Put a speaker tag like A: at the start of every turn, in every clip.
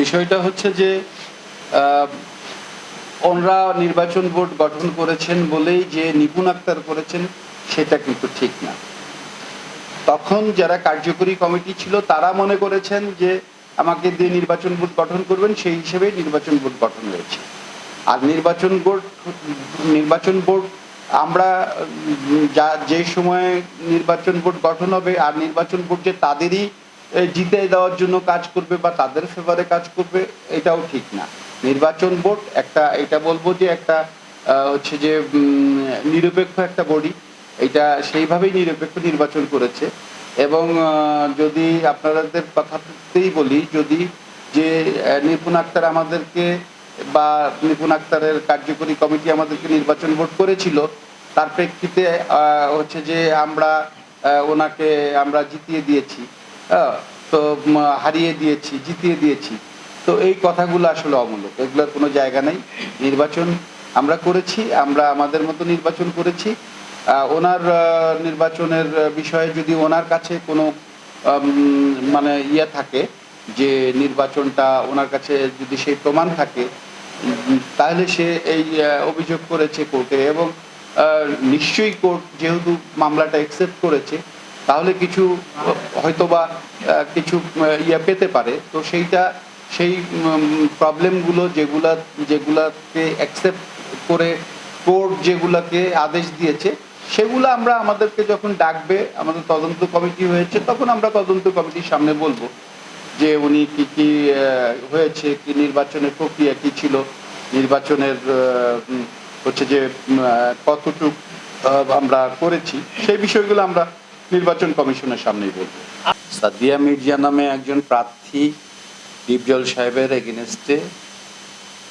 A: বিষয়টা হচ্ছে যে ওনরা নির্বাচন বোর্ড গঠন করেছেন বলেই যে নিপুণ আক্তার করেছেন, সেটা কিন্তু ঠিক না। তখন যারা কার্যকরী কমিটি ছিল, তারা মনে করেছেন যে আমাকে দিয়ে নির্বাচন বোর্ড গঠন করবেন, সেই হিসেবে নির্বাচন বোর্ড গঠন হয়েছে। আর নির্বাচন বোর্ড নির্বাচন বোর্ড, আমরা যা, যে সময়ে নির্বাচন বোর্ড গঠন হবে, আর নির্বাচন বোর্ড যে তাদেরই জিতে দেওয়ার জন্য কাজ করবে বা তাদের ফেভারে কাজ করবে, এটাও ঠিক না। নির্বাচন বোর্ড একটা, এটা বলব যে একটা হচ্ছে যে নিরপেক্ষ একটা বডি এটা সেইভাবেই নিরপেক্ষ নির্বাচন করেছে। এবং যদি আপনাদের কথাতেই বলি, যদি যে নিপুণ আক্তার আমাদেরকে বা নিপুণ আক্তারের কার্যকরী কমিটি আমাদেরকে নির্বাচন বোর্ড করেছিল, তার প্রেক্ষিতে হচ্ছে যে আমরা ওনাকে আমরা জিতিয়ে দিয়েছি। তো হারিয়ে দিয়েছি, জিতিয়ে দিয়েছি। তো এই কথাগুলো আসলে অমূলক। এগুলোর কোনো জায়গা নেই। নির্বাচন আমরা করেছি, আমরা আমাদের মতো নির্বাচন করেছি। ওনার নির্বাচনের বিষয়ে যদি ওনার কাছে কোনো মানে ইয়ে থাকে যে নির্বাচনটা ওনার কাছে যদি সেই প্রমাণ থাকে তাহলে সে এই অভিযোগ করেছে কোর্টে এবং নিশ্চয়ই কোর্ট যেহেতু মামলাটা অ্যাকসেপ্ট করেছে তাহলে কিছু, হয়তোবা কিছু ইয়ে পেতে পারে। তো সেইটা, সেই প্রবলেমগুলো যেগুলা, যেগুলাকে অ্যাকসেপ্ট করে কোর্ট যেগুলাকে আদেশ দিয়েছে, সেগুলো আমরা আমাদেরকে যখন ডাকবে, আমাদের তদন্ত কমিটি হয়েছে, তখন আমরা তদন্ত কমিটির সামনে বলব যে উনি কি কি হয়েছে, কি নির্বাচনের প্রক্রিয়া কি ছিল, নির্বাচনের হচ্ছে যে কতটুক আমরা করেছি, সেই বিষয়গুলো আমরা নির্বাচন কমিশনের সামনেই বলব। সাদিয়া মির্জা নামে একজন প্রার্থী দীপজল সাহেবের এগেনস্টে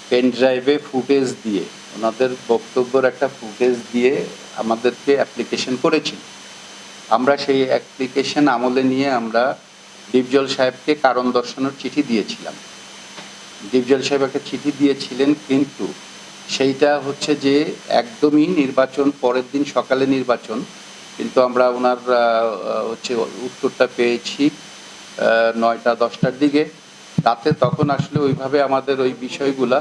A: পেন ড্রাইভে ফুটেজ দিয়ে, ওনাদের বক্তব্যের একটা ফুটেজ দিয়ে আমাদেরকে অ্যাপ্লিকেশন করেছিল আমরা সেই অ্যাপ্লিকেশন আমলে নিয়ে আমরা দীপজল সাহেবকে কারণ দর্শানোর চিঠি দিয়েছিলাম। দীপজল সাহেব একটা চিঠি দিয়েছিলেন, কিন্তু সেইটা হচ্ছে যে একদমই নির্বাচন পরের দিন সকালে নির্বাচন কিন্তু আমরা ওনার হচ্ছে উত্তরটা পেয়েছি নয়টা, দশটার দিকে। রাতে তখন আসলে ওইভাবে আমাদের ওই বিষয়গুলা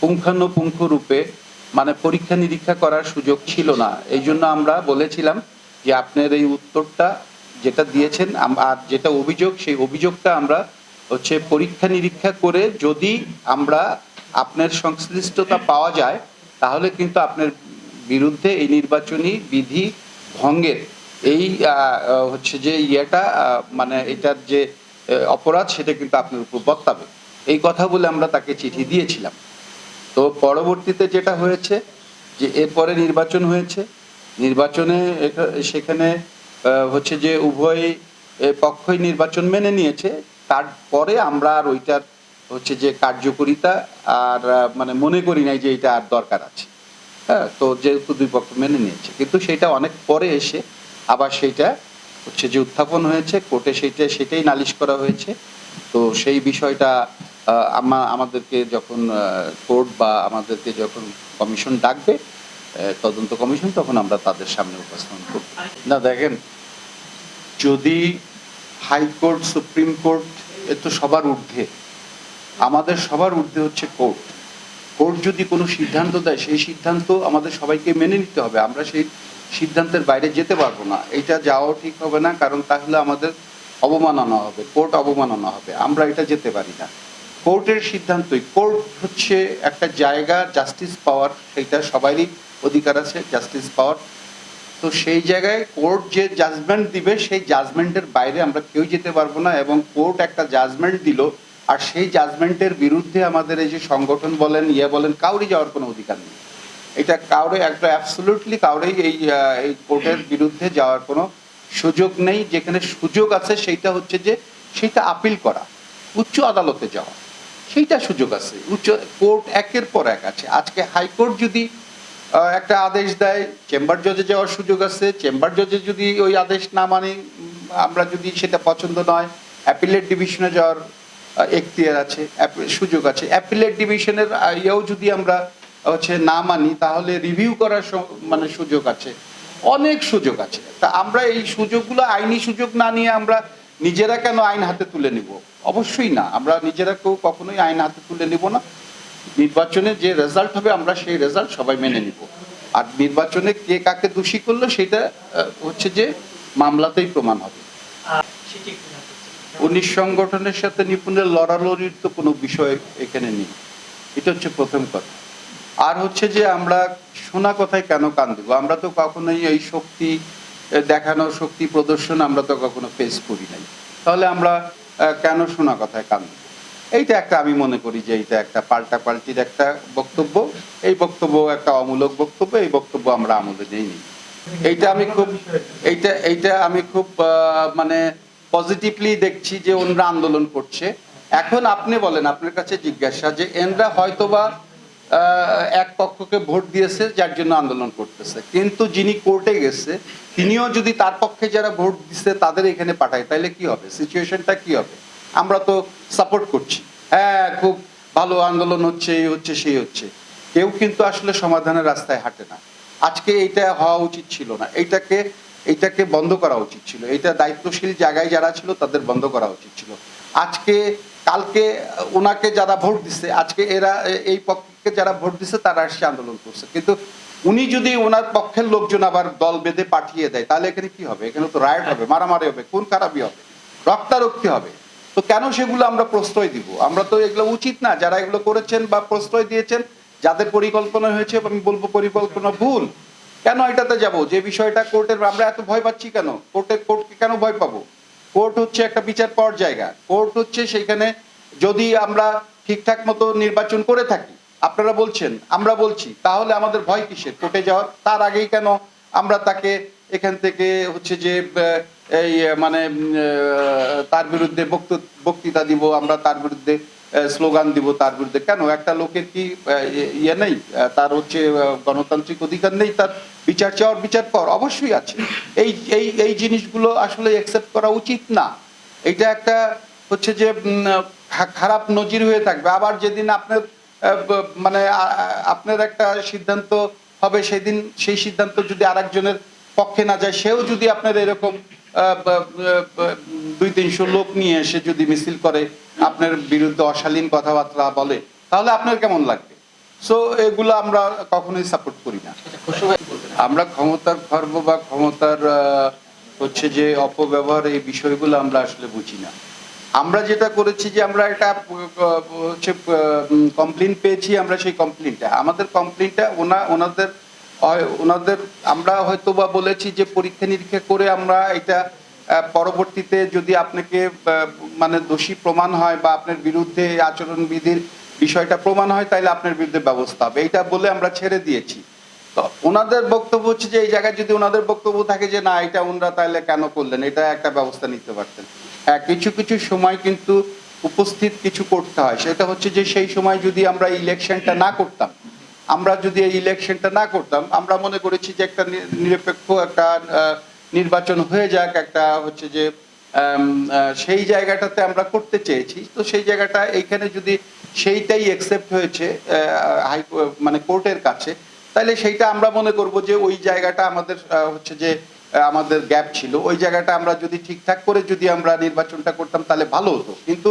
A: পুঙ্খানুপুঙ্খ রূপে মানে পরীক্ষা নিরীক্ষা করার সুযোগ ছিল না। এই জন্য আমরা বলেছিলাম যে আপনার এই উত্তরটা যেটা দিয়েছেন আর যেটা অভিযোগ, সেই অভিযোগটা আমরা হচ্ছে পরীক্ষা নিরীক্ষা করে যদি আমরা আপনার সংশ্লিষ্টতা পাওয়া যায়, তাহলে কিন্তু আপনার বিরুদ্ধে এই নির্বাচনী বিধি ভঙ্গের। এই হচ্ছে যে ইয়েটা মানে এটার যে অপরাধ সেটা কিন্তু আপনার উপর বর্তাবে এই কথা বলে আমরা তাকে চিঠি দিয়েছিলাম। তো পরবর্তীতে যেটা হয়েছে যে এরপরে নির্বাচন হয়েছে। নির্বাচনে সেখানে হচ্ছে যে উভয় পক্ষই নির্বাচন মেনে নিয়েছে। তারপরে আমরা আর ওইটার হচ্ছে যে কার্যকরিতা আর মানে মনে করি নাই যে এটা আর দরকার আছে। হ্যাঁ তো যেহেতু দুই পক্ষ মেনে নিয়েছে। কিন্তু সেটা অনেক পরে এসে আবার সেইটা হচ্ছে যে উত্থাপন হয়েছে, কোর্টে সেইটা সেটাই নালিশ করা হয়েছে। তো সেই বিষয়টা আমা, আমাদেরকে যখন কোর্ট বা আমাদেরকে যখন কমিশন ডাকবে তদন্ত কমিশন, তখন আমরা তাদের সামনে উপস্থাপন করব। না, দেখেন, যদি হাইকোর্ট, সুপ্রিম কোর্ট, এ তো সবার ঊর্ধ্বে। আমাদের সবার ঊর্ধ্বে হচ্ছে কোর্ট। কোর্ট যদি কোনো সিদ্ধান্ত দেয়, সেই সিদ্ধান্ত আমাদের সবাইকে মেনে নিতে হবে। আমরা সেই সিদ্ধান্তের বাইরে যেতে পারব না। এটা যাওয়াও ঠিক হবে না, কারণ তাহলে আমাদের অবমাননা হবে, কোর্ট অবমাননা হবে। আমরা এটা যেতে পারি না। কোর্টের সিদ্ধান্তই, কোর্ট হচ্ছে একটা জায়গা, জাস্টিস পাওয়ার, সেটা সবারই অধিকার আছে, জাস্টিস পাওয়ার। তো সেই জায়গায় কোর্ট যে জাজমেন্ট দিবে, সেই জাজমেন্টের বাইরে আমরা কেউ যেতে পারব না এবং কোর্ট একটা জাজমেন্ট দিল আর সেই জাজমেন্টের বিরুদ্ধে আমাদের এই যে সংগঠন বলেন ইয়ে বলেন কাউরি যাওয়ার কোনো অধিকার নেই। এটা কাউরে, একটা অ্যাবসলুটলি কাউরেই এই এই কোর্টের বিরুদ্ধে যাওয়ার কোনো সুযোগ নেই। যেখানে সুযোগ আছে সেইটা হচ্ছে যে সেইটা আপিল করা, উচ্চ আদালতে যাওয়া। সেইটা সুযোগ আছে। উচ্চ কোর্ট একের পর এক আছে। আজকে হাইকোর্ট যদি একটা আদেশ দেয় চেম্বার জজে যাওয়ার সুযোগ আছে। চেম্বার জজে যদি ওই আদেশ না মানে আমরা যদি সেটা পছন্দ নয় অ্যাপিলেট ডিভিশনে যাওয়ার এখতিয়ার আছে সুযোগ আছে। অ্যাপিলেট ডিভিশনের ইয়েও যদি আমরা হচ্ছে না মানি, তাহলে রিভিউ করার মানে সুযোগ আছে। অনেক সুযোগ আছে। তা আমরা এই সুযোগগুলো, আইনি সুযোগ না নিয়ে আমরা নিজেরা কেন আইন হাতে তুলে নিব? অবশ্যই না। আমরা নিজেরা কেউ কখনোই আইন হাতে তুলে নিব না। নির্বাচনে যে রেজাল্ট হবে, আমরা সেই রেজাল্ট সবাই মেনে নিব। আর নির্বাচনে কে কাকে দোষী করল, সেটা হচ্ছে যে মামলাতেই প্রমাণ হবে। উনিশ সংগঠনের সাথে নিপুণের লড়ালড়ির তো কোনো বিষয় এখানে নেই। এটা হচ্ছে প্রথম কথা। আর হচ্ছে যে আমরা শোনা কথায় কেন কান দেবো? আমরা তো কখনোই এই শক্তি দেখানো শক্তি প্রদর্শন আমরা তো কখনো ফেস করি নাই। তাহলে আমরা কেন শোনা কথায় কান দেবো? এইটা একটা আমি মনে করি যে এইটা একটা পাল্টা পাল্টির একটা বক্তব্য। এই বক্তব্য একটা অমূলক বক্তব্য, এই বক্তব্য আমরা আমলে নেইনি এইটা আমি খুব, এইটা এইটা আমি খুব মানে পজিটিভলি দেখছি যে ওনরা আন্দোলন করছে। এখন আপনি বলেন, আপনার কাছে জিজ্ঞাসা যে এনরা হয়তোবা এক পক্ষকে ভোট দিয়েছে, যার জন্য আন্দোলন করতেছে। কিন্তু যিনি কোর্টে গেছে, তিনিও যদি তার পক্ষে যারা ভোট দিচ্ছে তাদের এখানে পাঠায় তাহলে কি হবে? সিচুয়েশনটা কি হবে? আমরা তো সাপোর্ট করছি। হ্যাঁ খুব ভালো আন্দোলন হচ্ছে, এই হচ্ছে, সেই হচ্ছে। কেউ কিন্তু আসলে সমাধানের রাস্তায় হাঁটে না। আজকে এইটা হওয়া উচিত ছিল না। এইটাকে এইটাকে বন্ধ করা উচিত ছিল। এটা দায়িত্বশীল জায়গায় যারা ছিল, তাদের বন্ধ করা উচিত ছিল। আজকে, কালকে ওনাকে যারা ভোট দিচ্ছে আজকে এরা, এই পক্ষকে যারা ভোট দিচ্ছে তারা এসে আন্দোলন করছে। কিন্তু উনি যদি ওনার পক্ষের লোকজন আবার দল বেঁধে পাঠিয়ে দেয়, তাহলে এখানে কি হবে? এখানে তো রায়ট হবে, মারামারি হবে, খুন খারাপই হবে, রক্তারক্তি হবে। তো কেন সেগুলো আমরা প্রশ্রয় দিব? আমরা তো এগুলো উচিত না। যারা এগুলো করেছেন বা প্রশ্রয় দিয়েছেন, যাদের পরিকল্পনা হয়েছে, আমি বলব পরিকল্পনা ভুল। কেন এটাতে যাব? যে বিষয়টা কোর্টের আমরা এত ভয় পাচ্ছি কেন? কোর্টে কোর্টকে কেন ভয় পাবো? কোর্ট হচ্ছে একটা বিচার পাওয়ার জায়গা। কোর্ট হচ্ছে সেখানে যদি আমরা ঠিকঠাক মতো নির্বাচন করে থাকি, আপনারা বলছেন, আমরা বলছি, তাহলে আমাদের ভয় কিসের? কোর্টে যাওয়ার? তার আগেই কেন আমরা তাকে এখান থেকে হচ্ছে যে এই মানে তার বিরুদ্ধে বক্ত- বক্তৃতা দিব, আমরা তার বিরুদ্ধে স্লোগান দিব তার বিরুদ্ধে। কেন? একটা লোকের কি ইয়ে নেই? তার হচ্ছে গণতান্ত্রিক অধিকার নেই, তার বিচার চাওয়ার বিচার কর, অবশ্যই আছে। এই এই এই জিনিসগুলো আসলে অ্যাকসেপ্ট করা উচিত না। এটা একটা হচ্ছে যে খারাপ নজির হয়ে থাকবে। আবার যেদিন আপনার মানে আপনার একটা সিদ্ধান্ত হবে, সেদিন সেই সিদ্ধান্ত যদি আরেকজনের পক্ষে না যায়, সেও যদি আপনার এরকম দুই তিনশো লোক নিয়ে এসে যদি মিছিল করে আপনার বিরুদ্ধে অশালীন কথাবার্তা বলে, তাহলে আপনার কেমন লাগবে? সো এগুলো আমরা কখনোই সাপোর্ট করি না। আমরা ক্ষমতার খর্ব বা ক্ষমতার হচ্ছে যে অপব্যবহার এই বিষয়গুলো আমরা আসলে বুঝি না। আমরা যেটা করেছি যে আমরা একটা হচ্ছে কমপ্লেন পেয়েছি, আমরা সেই কমপ্লেনটা আমাদের কমপ্লেনটা ওনা, ওনাদের ওনাদের, আমরা হয়তো বা বলেছি যে পরীক্ষা নিরীক্ষা করে আমরা এটা পরবর্তীতে যদি আপনাকে মানে দোষী প্রমাণ হয় বা আপনার বিরুদ্ধে আচরণবিধির বিষয়টা প্রমাণ হয় তাহলে আপনার বিরুদ্ধে ব্যবস্থা হবে। এইটা বলে আমরা ছেড়ে দিয়েছি। তো ওনাদের বক্তব্য হচ্ছে যে, এই জায়গায় যদি ওনাদের বক্তব্য থাকে যে, না, এটা ওনারা তাহলে কেন করলেন? এটা একটা ব্যবস্থা নিতে পারতেন। হ্যাঁ কিছু কিছু সময় কিন্তু উপস্থিত কিছু করতে হয়। সেটা হচ্ছে যে, সেই সময় যদি আমরা ইলেকশনটা না করতাম, আমরা যদি এই ইলেকশনটা না করতাম, আমরা মনে করেছি যে, একটা নিরপেক্ষ একটা নির্বাচন হয়ে যাক একটা হচ্ছে যে সেই জায়গাটাতে আমরা করতে চেয়েছি। তো সেই জায়গাটা এইখানে যদি সেইটাই একসেপ্ট হয়েছে হাই মানে কোর্টের কাছে তাহলে সেইটা আমরা মনে করব যে ওই জায়গাটা আমাদের হচ্ছে যে আমাদের গ্যাপ ছিল। ওই জায়গাটা আমরা যদি ঠিকঠাক করে যদি আমরা নির্বাচনটা করতাম, তাহলে ভালো হতো। কিন্তু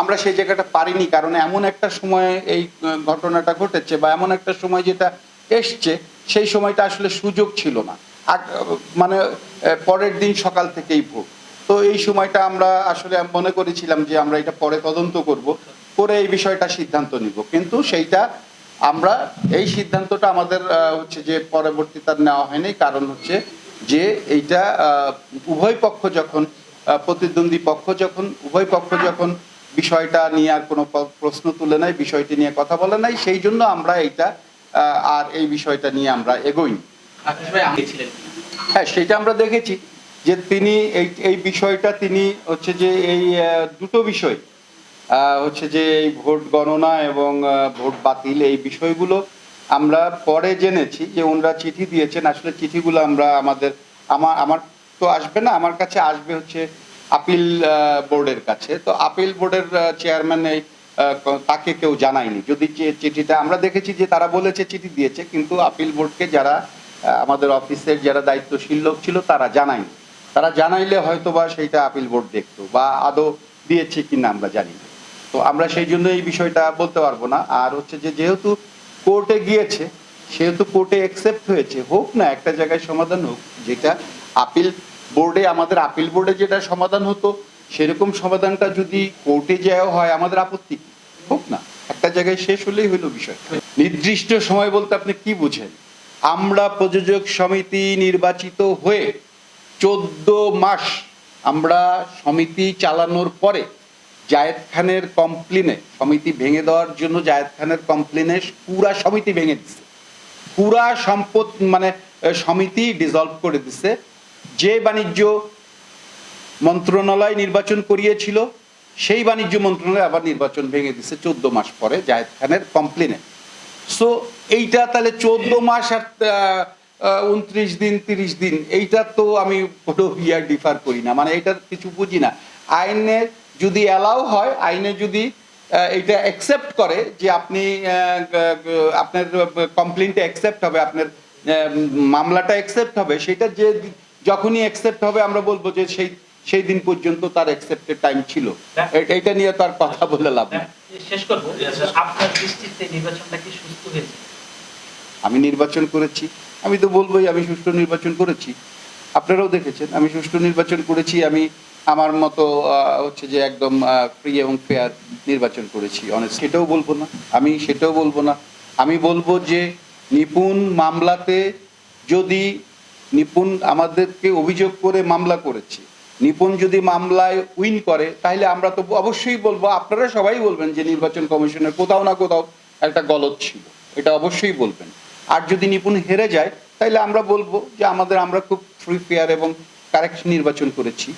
A: আমরা সেই জায়গাটা পারিনি, কারণ এমন একটা সময় এই ঘটনাটা ঘটেছে বা এমন একটা সময় যেটা এসছে, সেই সময়টা আসলে সুযোগ ছিল না। মানে পরের দিন সকাল থেকেই ভোগ তো এই সময়টা আমরা আসলে মনে করেছিলাম যে আমরা এটা পরে তদন্ত করব, করে এই বিষয়টা সিদ্ধান্ত নিব। কিন্তু সেইটা আমরা, এই সিদ্ধান্তটা আমাদের হচ্ছে যে পরবর্তীতে আর নেওয়া হয়নি। কারণ হচ্ছে যে এইটা উভয় পক্ষ যখন প্রতিদ্বন্দ্বী পক্ষ যখন, উভয় পক্ষ যখন বিষয়টা নিয়ে আর কোনো প্রশ্ন তুলে নাই, বিষয়টি নিয়ে কথা বলে নাই, সেই জন্য আমরা এইটা আর এই বিষয়টা নিয়ে আমরা এগোইনি। হ্যাঁ সেটা আমরা দেখেছি যে তিনি এই এই বিষয়টা তিনি হচ্ছে যে এই দুটো বিষয় হচ্ছে যে এই ভোট গণনা এবং ভোট বাতিল এই বিষয়গুলো আমরা পরে জেনেছি যে ওনারা চিঠি দিয়েছেন। আসলে চিঠিগুলো আমরা আমাদের আমার আমার তো আসবে না, আমার কাছে আসবে হচ্ছে আপিল বোর্ডের কাছে। তো আপিল বোর্ডের চেয়ারম্যান এই তাকে কেউ জানায়নি। যদি চিঠিটা আমরা দেখেছি যে তারা বলেছে, চিঠি দিয়েছে, কিন্তু আপিল বোর্ডকে যারা আমাদের অফিসের যারা দায়িত্বশীল লোক ছিল, তারা জানায়নি। তারা জানাইলে হয়তো বা সেইটা আপিল বোর্ড দেখতো বা আদৌ দিয়েছে কি না আমরা জানি তো আমরা সেই জন্য এই বিষয়টা বলতে পারব না। আর হচ্ছে যে যেহেতু কোর্টে গিয়েছে, সেহেতু কোর্টে অ্যাকসেপ্ট হয়েছে, হোক না, একটা জায়গায় সমাধান হোক, যেটা আপিল বোর্ডে, আমাদের আপিল বোর্ডে যেটা সমাধান হতো, সেরকম সমাধানটা যদি কোর্টে যাওয়া হয়, আমাদের আপত্তি হোক না, একটা জায়গায় শেষ হলেই হলো বিষয় নির্দিষ্ট সময় বলতে আপনি কি বুঝেন? আমরা প্রযোজক সমিতি নির্বাচিত হয়ে চোদ্দ মাস আমরা সমিতি চালানোর পরে জায়েদ খানের কমপ্লেনে সমিতি ভেঙে দেওয়ার জন্য জায়েদ খানের কমপ্লেনে পুরা সমিতি ভেঙে দিছে। পুরা সম্পদ মানে সমিতি ডিসলভ করে দিছে। যে বাণিজ্য মন্ত্রণালয় নির্বাচন করিয়েছিল, সেই বাণিজ্য মন্ত্রণালয় আবার নির্বাচন ভেঙে দিছে চোদ্দ মাস পরে জায়েদ খানের কমপ্লেনে। সো এইটা তাহলে চোদ্দ মাস আর উনত্রিশ দিন, তিরিশ দিন, এইটা তো আমি কোনো ইয়ার ডিফার করি না। মানে এটা কিছু বুঝি না। আইনে যদি অ্যালাউ হয়, আইনে যদি এটা অ্যাকসেপ্ট করে যে আপনি আপনার কমপ্লেনটা অ্যাকসেপ্ট হবে, আপনার মামলাটা অ্যাকসেপ্ট হবে, সেটা যে, যখনই অ্যাকসেপ্ট হবে, আমরা বলব যে সেই সেই দিন পর্যন্ত তার অ্যাকসেপ্টেড টাইম ছিল। এটা নিয়ে তার কথা বলে লাভ নেই।
B: শেষ করব। আপনার দৃষ্টিতে নির্বাচনটা কি সুস্থ হয়েছে?
A: আমি নির্বাচন করেছি। আমি তো বলবোই আমি সুষ্ঠু নির্বাচন করেছি। আপনারাও দেখেছেন আমি সুষ্ঠু নির্বাচন করেছি। আমি আমার মতো হচ্ছে যে একদম ফ্রি এবং ফেয়ার নির্বাচন করেছি। অনেক সেটাও বলব না। আমি সেটাও বলব না। আমি বলব যে নিপুণ মামলাতে যদি নিপুণ আমাদেরকে অভিযোগ করে মামলা করেছে নিপুণ যদি মামলায় উইন করে, তাহলে আমরা তো অবশ্যই বলব, আপনারা সবাই বলবেন যে নির্বাচন কমিশনের কোথাও না কোথাও একটা গলত ছিল। এটা অবশ্যই বলবেন। আর যদি নিপুণ হেরে যায়, তাহলে আমরা বলব যে আমাদের, আমরা খুব ফ্রি ফেয়ার এবং কারেক্ট নির্বাচন করেছি।